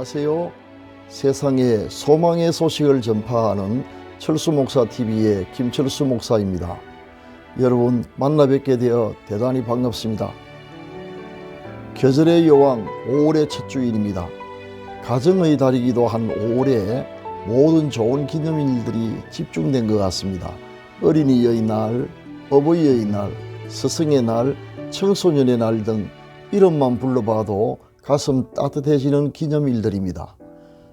안녕하세요. 세상에 소망의 소식을 전파하는 철수 목사 TV의 김철수 목사입니다. 여러분 만나 뵙게 되어 대단히 반갑습니다. 계절의 여왕 5월의 첫 주일입니다. 가정의 달이기도 한 5월에 모든 좋은 기념일들이 집중된 것 같습니다. 어린이의 날, 어버이의 날, 스승의 날, 청소년의 날 등 이름만 불러봐도 가슴 따뜻해지는 기념일들입니다.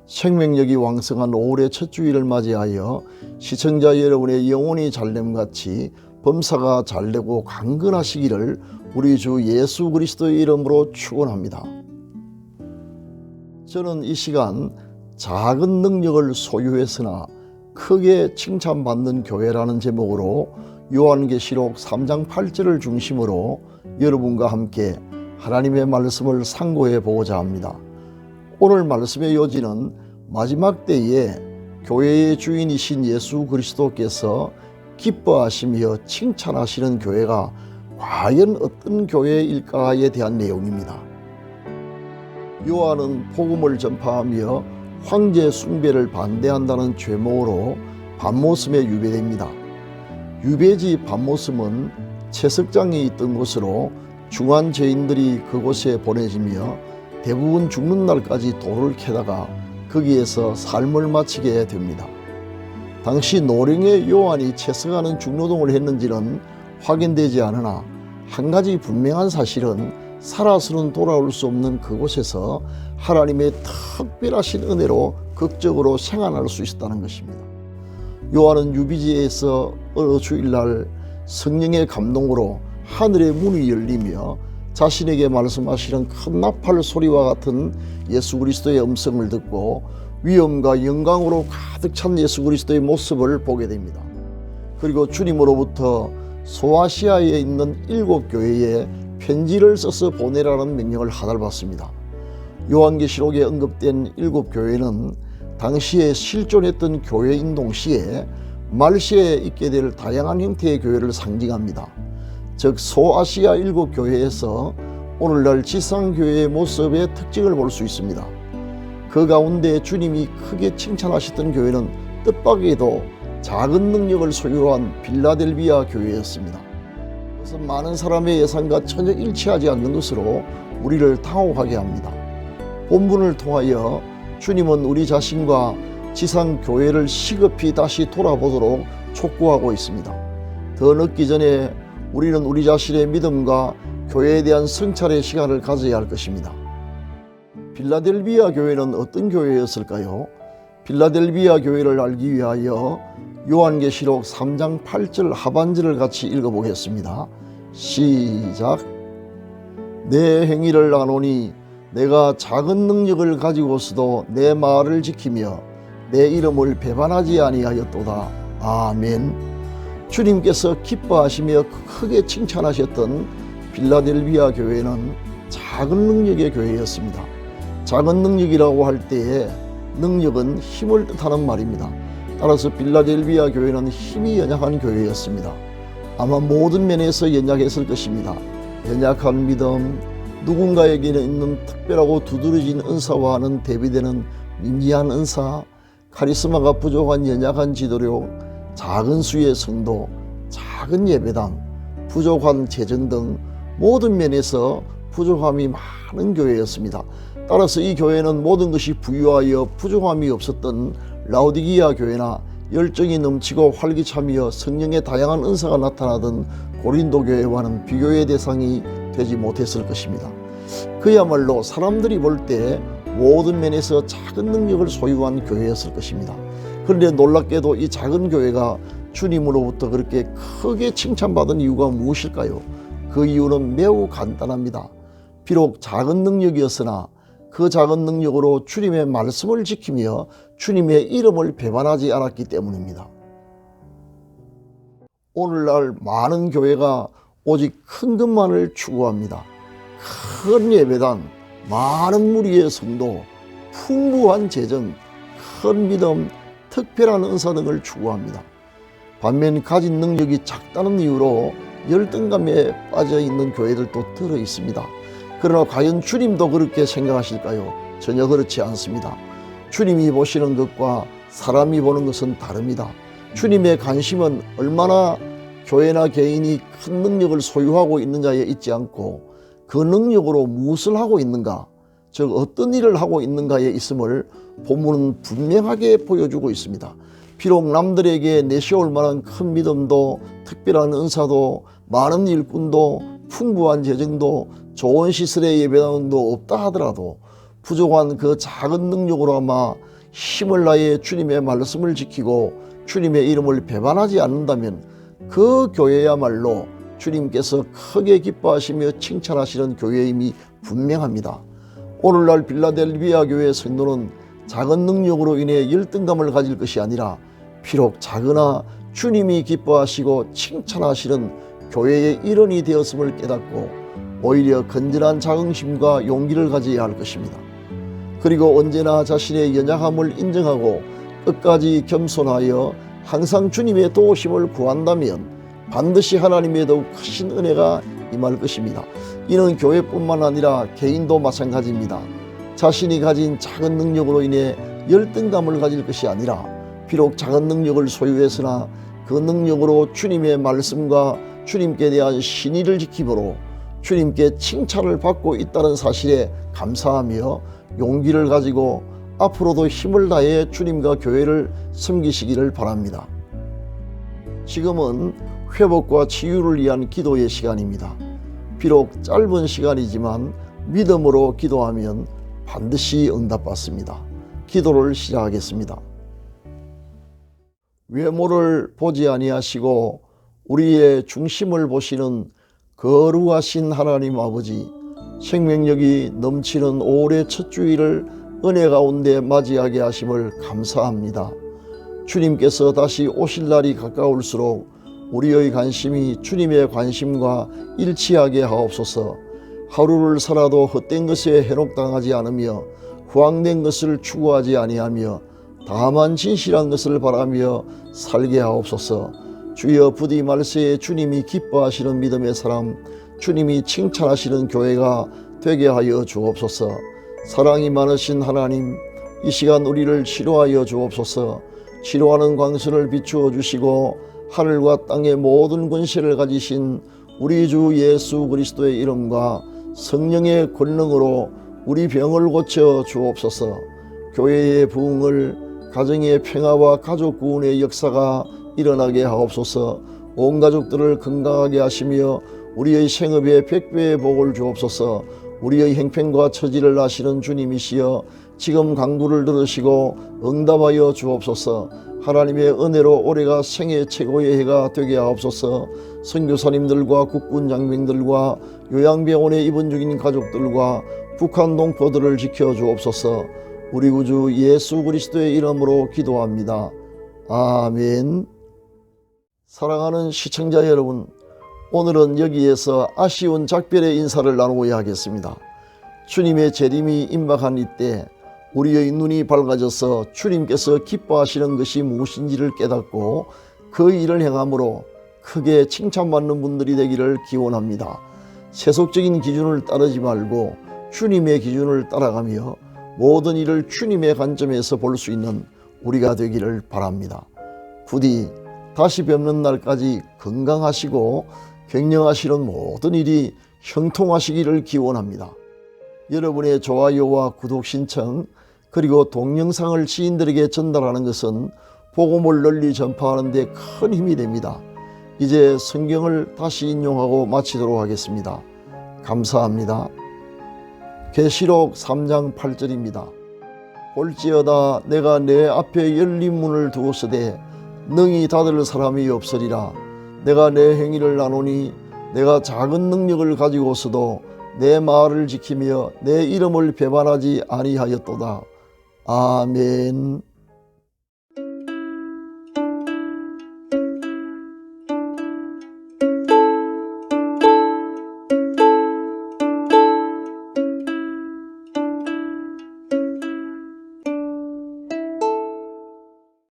생명력이 왕성한 5월의 첫 주일을 맞이하여 시청자 여러분의 영혼이 잘됨같이 범사가 잘되고 강건하시기를 우리 주 예수 그리스도의 이름으로 축원합니다. 저는 이 시간 작은 능력을 소유했으나 크게 칭찬받는 교회라는 제목으로 요한계시록 3장 8절을 중심으로 여러분과 함께 하나님의 말씀을 상고해 보고자 합니다. 오늘 말씀의 요지는 마지막 때에 교회의 주인이신 예수 그리스도께서 기뻐하시며 칭찬하시는 교회가 과연 어떤 교회일까에 대한 내용입니다. 요한은 복음을 전파하며 황제 숭배를 반대한다는 죄목으로 반모섬에 유배됩니다. 유배지 반모섬은 채석장이 있던 곳으로 중한 죄인들이 그곳에 보내지며 대부분 죽는 날까지 돌을 캐다가 거기에서 삶을 마치게 됩니다. 당시 노령의 요한이 채석하는 중노동을 했는지는 확인되지 않으나 한 가지 분명한 사실은 살아서는 돌아올 수 없는 그곳에서 하나님의 특별하신 은혜로 극적으로 생활할 수 있었다는 것입니다. 요한은 유비지에서 어느 주일날 성령의 감동으로 하늘의 문이 열리며 자신에게 말씀하시는 큰 나팔 소리와 같은 예수 그리스도의 음성을 듣고 위엄과 영광으로 가득 찬 예수 그리스도의 모습을 보게 됩니다. 그리고 주님으로부터 소아시아에 있는 일곱 교회에 편지를 써서 보내라는 명령을 하달받습니다. 요한계시록에 언급된 일곱 교회는 당시에 실존했던 교회인 동시에 말시에 있게 될 다양한 형태의 교회를 상징합니다. 즉 소아시아 일곱 교회에서 오늘날 지상교회의 모습의 특징을 볼 수 있습니다. 그 가운데 주님이 크게 칭찬하셨던 교회는 뜻밖에도 작은 능력을 소유한 빌라델비아 교회였습니다. 그것은 많은 사람의 예상과 전혀 일치하지 않는 것으로 우리를 당혹하게 합니다. 본문을 통하여 주님은 우리 자신과 지상 교회를 시급히 다시 돌아보도록 촉구하고 있습니다. 더 늦기 전에 우리는 우리 자신의 믿음과 교회에 대한 성찰의 시간을 가져야 할 것입니다. 빌라델비아 교회는 어떤 교회였을까요? 빌라델비아 교회를 알기 위하여 요한계시록 3장 8절 하반절을 같이 읽어보겠습니다. 시작. 내 행위를 아노니 내가 작은 능력을 가지고서도 내 말을 지키며 내 이름을 배반하지 아니하였도다. 아멘. 주님께서 기뻐하시며 크게 칭찬하셨던 빌라델비아 교회는 작은 능력의 교회였습니다. 작은 능력이라고 할 때에 능력은 힘을 뜻하는 말입니다. 따라서 빌라델비아 교회는 힘이 연약한 교회였습니다. 아마 모든 면에서 연약했을 것입니다. 연약한 믿음, 누군가에게는 있는 특별하고 두드러진 은사와는 대비되는 미미한 은사, 카리스마가 부족한 연약한 지도력, 작은 수의 성도, 작은 예배당, 부족한 재정 등 모든 면에서 부족함이 많은 교회였습니다. 따라서 이 교회는 모든 것이 부유하여 부족함이 없었던 라우디기아 교회나 열정이 넘치고 활기차며 성령의 다양한 은사가 나타나던 고린도 교회와는 비교의 대상이 되지 못했을 것입니다. 그야말로 사람들이 볼 때 모든 면에서 작은 능력을 소유한 교회였을 것입니다. 그런데 놀랍게도 이 작은 교회가 주님으로부터 그렇게 크게 칭찬받은 이유가 무엇일까요? 그 이유는 매우 간단합니다. 비록 작은 능력이었으나 그 작은 능력으로 주님의 말씀을 지키며 주님의 이름을 배반하지 않았기 때문입니다. 오늘날 많은 교회가 오직 큰 것만을 추구합니다. 큰 예배당, 많은 무리의 성도, 풍부한 재정, 큰 믿음, 특별한 은사 등을 추구합니다. 반면 가진 능력이 작다는 이유로 열등감에 빠져 있는 교회들도 들어 있습니다. 그러나 과연 주님도 그렇게 생각하실까요? 전혀 그렇지 않습니다. 주님이 보시는 것과 사람이 보는 것은 다릅니다. 주님의 관심은 얼마나 교회나 개인이 큰 능력을 소유하고 있느냐에 있지 않고 그 능력으로 무엇을 하고 있는가, 즉 어떤 일을 하고 있는가에 있음을 본문은 분명하게 보여주고 있습니다. 비록 남들에게 내세울 만한 큰 믿음도 특별한 은사도 많은 일꾼도 풍부한 재정도 좋은 시설의 예배당도 없다 하더라도 부족한 그 작은 능력으로 아마 힘을 다해 주님의 말씀을 지키고 주님의 이름을 배반하지 않는다면 그 교회야말로 주님께서 크게 기뻐하시며 칭찬하시는 교회임이 분명합니다. 오늘날 빌라델비아 교회 성도는 작은 능력으로 인해 열등감을 가질 것이 아니라 비록 작으나 주님이 기뻐하시고 칭찬하시는 교회의 일원이 되었음을 깨닫고 오히려 건전한 자긍심과 용기를 가져야 할 것입니다. 그리고 언제나 자신의 연약함을 인정하고 끝까지 겸손하여 항상 주님의 도우심을 구한다면 반드시 하나님의 더욱 크신 은혜가 임할 것입니다. 이는 교회뿐만 아니라 개인도 마찬가지입니다. 자신이 가진 작은 능력으로 인해 열등감을 가질 것이 아니라 비록 작은 능력을 소유했으나 그 능력으로 주님의 말씀과 주님께 대한 신의를 지킴으로 주님께 칭찬을 받고 있다는 사실에 감사하며 용기를 가지고 앞으로도 힘을 다해 주님과 교회를 섬기시기를 바랍니다. 지금은 회복과 치유를 위한 기도의 시간입니다. 비록 짧은 시간이지만 믿음으로 기도하면 반드시 응답받습니다. 기도를 시작하겠습니다. 외모를 보지 아니하시고 우리의 중심을 보시는 거룩하신 하나님 아버지 생명력이 넘치는 올해 첫 주일을 은혜 가운데 맞이하게 하심을 감사합니다. 주님께서 다시 오실 날이 가까울수록 우리의 관심이 주님의 관심과 일치하게 하옵소서 하루를 살아도 헛된 것에 해롭당하지 않으며 후황된 것을 추구하지 아니하며 다만 진실한 것을 바라며 살게 하옵소서. 주여 부디 말세에 주님이 기뻐하시는 믿음의 사람 주님이 칭찬하시는 교회가 되게 하여 주옵소서. 사랑이 많으신 하나님 이 시간 우리를 치료하여 주옵소서. 치료하는 광선을 비추어 주시고 하늘과 땅의 모든 권세를 가지신 우리 주 예수 그리스도의 이름과 성령의 권능으로 우리 병을 고쳐 주옵소서. 교회의 부흥을 가정의 평화와 가족 구원의 역사가 일어나게 하옵소서. 온 가족들을 건강하게 하시며 우리의 생업에 백배의 복을 주옵소서. 우리의 행편과 처지를 아시는 주님이시여 지금 강구를 들으시고 응답하여 주옵소서 하나님의 은혜로 올해가 생애 최고의 해가 되게 하옵소서 선교사님들과 국군 장병들과 요양병원에 입원 중인 가족들과 북한 동포들을 지켜 주옵소서 우리 구주 예수 그리스도의 이름으로 기도합니다. 아멘. 사랑하는 시청자 여러분, 오늘은 여기에서 아쉬운 작별의 인사를 나누어야 하겠습니다. 주님의 재림이 임박한 이때 우리의 눈이 밝아져서 주님께서 기뻐하시는 것이 무엇인지를 깨닫고 그 일을 행함으로 크게 칭찬받는 분들이 되기를 기원합니다. 세속적인 기준을 따르지 말고 주님의 기준을 따라가며 모든 일을 주님의 관점에서 볼 수 있는 우리가 되기를 바랍니다. 부디 다시 뵙는 날까지 건강하시고 격려하시는 모든 일이 형통하시기를 기원합니다. 여러분의 좋아요와 구독 신청 그리고 동영상을 지인들에게 전달하는 것은 복음을 널리 전파하는 데 큰 힘이 됩니다. 이제 성경을 다시 인용하고 마치도록 하겠습니다. 감사합니다. 계시록 3장 8절입니다. 볼지어다 내가 내 앞에 열린 문을 두었으되 능히 닫을 사람이 없으리라. 내가 내 행위를 나누니 내가 작은 능력을 가지고서도 내 말을 지키며 내 이름을 배반하지 아니하였도다. 아멘.